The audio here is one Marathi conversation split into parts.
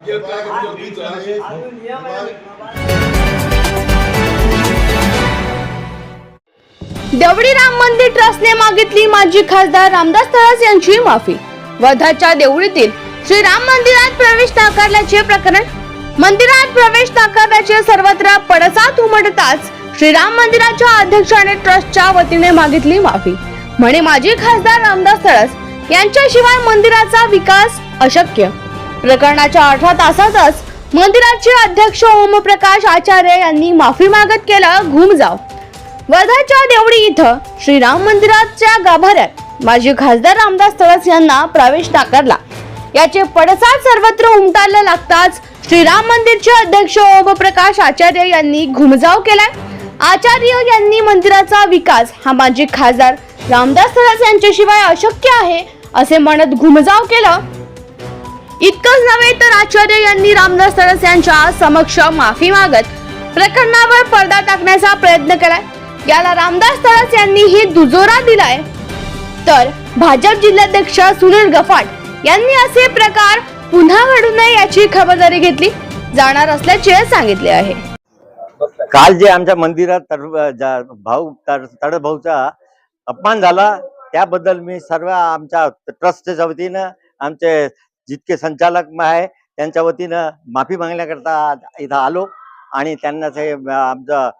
देवडी राम मंदिर ट्रस्टने मागितली माजी खासदार रामदास तळस यांची माफी. वर्धाच्या देवळीतील श्री राम मंदिरात प्रवेश नाकारल्याचे प्रकरण. मंदिरात प्रवेश नाकारल्याचे सर्वत्र पडसाद उमटताच श्रीराम मंदिराच्या अध्यक्षाने ट्रस्टच्या वतीने मागितली माफी. म्हणे माजी खासदार रामदास तळस यांच्याशिवाय मंदिराचा विकास अशक्य. प्रकरणाच्या अठरा तासातच मंदिराचे अध्यक्ष ओमप्रकाश आचार्य यांनी माफी मागत केलं घुमजाव. वर्धाच्या देवडी इथं श्रीराम मंदिराच्या गाभाऱ्यात माजी खासदार रामदास तळस यांना प्रवेश नाकारला. याचे पडसाद सर्वत्र उमटायला लागताच श्रीराम मंदिरचे अध्यक्ष ओमप्रकाश आचार्य यांनी घुमजाव केलाय. आचार्य यांनी मंदिराचा विकास हा माजी खासदार रामदास तळस यांच्याशिवाय अशक्य आहे असे म्हणत घुमजाव केलं. इतकंच नव्हे तर आचार्य यांनी रामदास तडस यांच्या समक्ष माफी मागत प्रकरणावर पडदा टाकण्याचा प्रयत्न केलाय. याला रामदास तळस यांनीही दुजोरा दिलाय. तर भाजप जिल्हाध्यक्ष सुनील गफाट यांनी असे प्रकार पुन्हा घडू नये याची खबरदारी घेतली जाणार असल्याचे सांगितले आहे. काल जे आमच्या मंदिरात तड भाऊ तडभाऊचा अपमान झाला त्याबद्दल मी सर्व आमच्या ट्रस्टच्या वतीनं आमचे जितके संचालक आहे त्यांच्या वतीनं माफी मागण्याकरता इथं आलो आणि त्यांना ते आमचं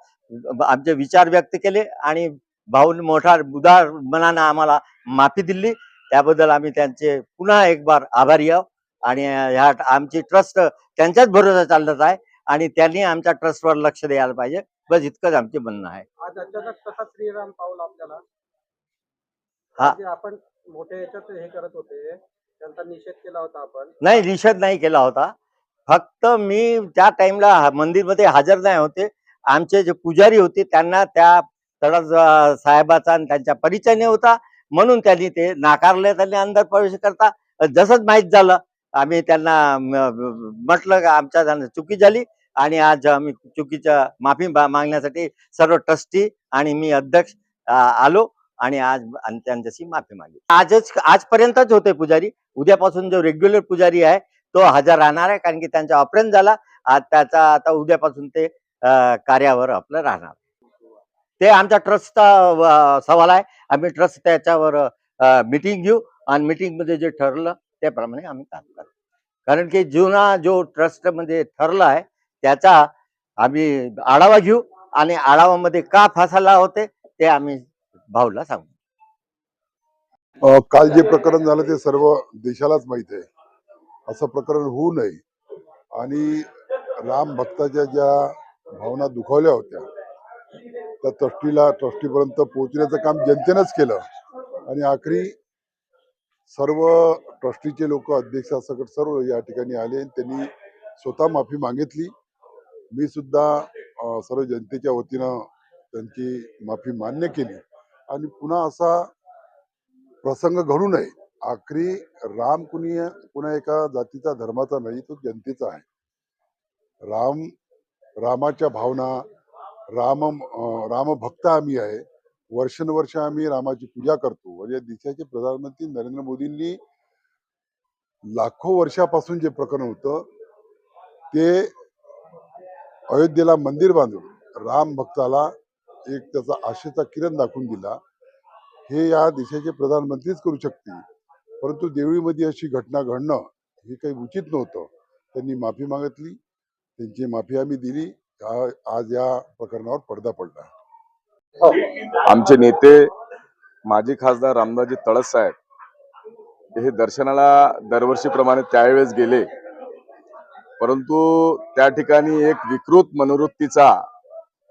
आमचे विचार व्यक्त केले आणि भाऊन मोठा उदार मनानं आम्हाला माफी दिली. त्याबद्दल आम्ही त्यांचे पुन्हा एक बार आभारी आहोत आणि ह्या आमची ट्रस्ट त्यांच्याच भरोसा चालत आहे आणि त्यांनी आमच्या ट्रस्टवर लक्ष द्यायला पाहिजे. बस इतकंच आमचे म्हणणं आहे. श्रीराम पाऊल आपल्याला. हा. जे आपण मोठ्या याच्यात हे करत होते. त्यांचा निषेध केला होता आपण. नाही निषेध नाही केला होता. फक्त मी त्या टाइमला मंदिरमध्ये हजर नाही होते. आमचे जे पुजारी होते त्यांना त्या तडस साहेबाचा आणि त्यांच्या परिचय होता. म्हणून त्यांनी ते नाकारले त्यांनी अंदर प्रवेश करता. जसंच माहीत झालं आम्ही त्यांना म्हटलं का आमच्या चुकी झाली आणि आज आम्ही चुकीच्या माफी मागण्यासाठी सर्व ट्रस्टी आणि मी अध्यक्ष आलो. आणि आज आणि त्यांच्याशी माफी मागली आजच आजपर्यंतच होते पुजारी. उद्यापासून जो रेग्युलर पुजारी आहे तो हजर राहणार आहे कारण की त्यांचा ऑपरेशन झाला. आज त्याचा आता उद्यापासून ते कार्यावर आपलं राहणार. ते आमच्या ट्रस्टचा सवाल आहे. आम्ही ट्रस्ट त्याच्यावर मिटिंग घेऊ. आणि मिटिंगमध्ये मध्ये जे ठरलं त्याप्रमाणे आम्ही काम करू. कारण की जुना जो ट्रस्टमध्ये ठरला आहे त्याचा आम्ही आढावा घेऊ. आणि आढावामध्ये का फासाला होते ते आम्ही भाऊला सांगू. काल जे प्रकरण झालं ते सर्व देशालाच माहीत आहे. असं प्रकरण होऊ नये. आणि राम भक्ताच्या ज्या भावना दुखावल्या होत्या त्या ट्रस्टीला ट्रस्टीपर्यंत पोहोचण्याचं काम जनतेनंच केलं. आणि आखरी सर्व ट्रस्टीचे लोक अध्यक्षासकट सर्व या ठिकाणी आले आणि त्यांनी स्वतः माफी मागितली. मी सुद्धा सर्व जनतेच्या वतीनं त्यांची माफी मान्य केली. आणि पुन्हा असा प्रसंग घडू नये. आखरी राम कुणी पुन्हा एका जातीचा धर्माचा नाही तो जनतेचा आहे. राम रामाच्या भावना राम रामभक्त आम्ही आहे. वर्षानुवर्ष आम्ही रामाची पूजा करतो. आणि या देशाचे प्रधानमंत्री नरेंद्र मोदींनी लाखो वर्षापासून जे प्रकरण होतं ते अयोध्येला मंदिर बांधून राम भक्ताला एक त्याचा आशेचा किरण दाखवून दिला हे या देशाचे प्रधानमंत्रीच करू शकतील. परंतु देवळीमध्ये अशी घटना घडणं हे काही उचित नव्हतं. त्यांनी माफी मागितली त्यांची माफी आम्ही दिली आज या प्रकरणावर पडदा पडला. आमचे नेते माजी खासदार रामदासजी तळस साहेब हे दर्शनाला दरवर्षीप्रमाणे त्यावेळेस गेले. परंतु त्या ठिकाणी एक विकृत मनोवृत्तीचा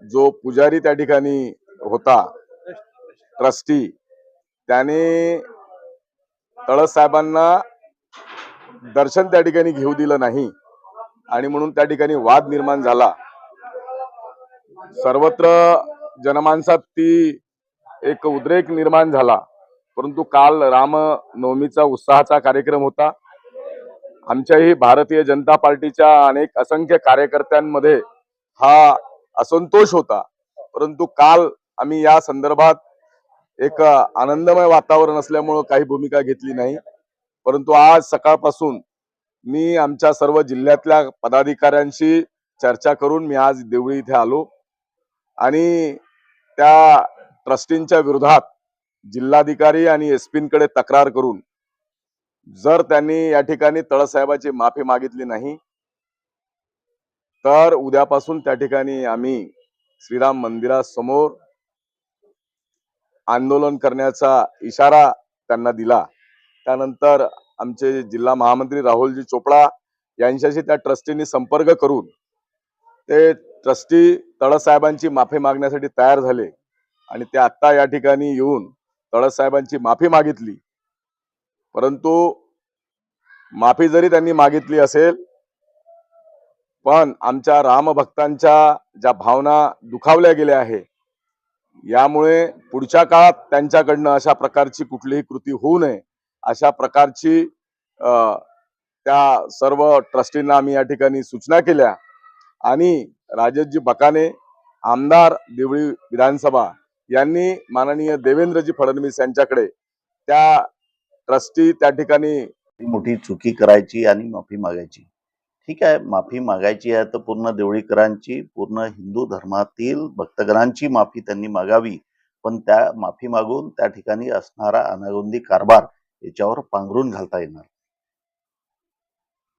जो पुजारी त्या ठिकाणी होता ट्रस्टी त्याने तळस साहेबांना दर्शन त्या ठिकाणी घेऊ दिलं नाही आणि म्हणून त्या ठिकाणी वाद निर्माण झाला. सर्वत्र जनमानसात ती एक उद्रेक निर्माण झाला परंतु काल रामनवमीचा उत्साहाचा कार्यक्रम होता. आमच्याही भारतीय जनता पार्टीच्या अनेक असंख्य कार्यकर्त्यांमध्ये हा असंतोष होता. परंतु काल आम्ही या संदर्भात एक आनंदमय वातावरण असल्यामुळं काही भूमिका घेतली नाही. परंतु आज सकाळपासून मी आमच्या सर्व जिल्ह्यातल्या पदाधिकाऱ्यांशी चर्चा करून मी आज देवळी इथे आलो. आणि त्या ट्रस्टींच्या विरोधात जिल्हाधिकारी आणि एसपींकडे तक्रार करून जर त्यांनी या ठिकाणी तळसाहेबाची माफी मागितली नाही तर उद्यापासून त्या ठिकाणी आम्ही श्रीराम मंदिरासमोर आंदोलन करण्याचा इशारा त्यांना दिला. त्यानंतर आमचे जिल्हा महामंत्री राहुलजी चोपडा यांच्याशी त्या ट्रस्टींनी संपर्क करून ते ट्रस्टी तळसाहेबांची माफी मागण्यासाठी तयार झाले आणि ते आत्ता या ठिकाणी येऊन तळसाहेबांची माफी मागितली. परंतु माफी जरी त्यांनी मागितली असेल पण आमच्या रामभक्तांच्या ज्या भावना दुखावल्या गेल्या आहे यामुळे पुढच्या काळात त्यांच्याकडनं अशा प्रकारची कुठलीही कृती होऊ नये अशा प्रकारची त्या सर्व ट्रस्टींना आम्ही या ठिकाणी सूचना केल्या. आणि राजेशजी बकाने आमदार देवळी विधानसभा यांनी माननीय देवेंद्रजी फडणवीस यांच्याकडे त्या ट्रस्टी त्या ठिकाणी मोठी चुकी करायची आणि माफी मागायची. ठीक आहे माफी मागायची आहे तर पूर्ण देवळीकरांची पूर्ण हिंदू धर्मातील भक्तगणांची माफी त्यांनी मागावी. पण त्या माफी मागून त्या ठिकाणी असणारा अनागोंदी कारभार याच्यावर पांघरून घालता येणार.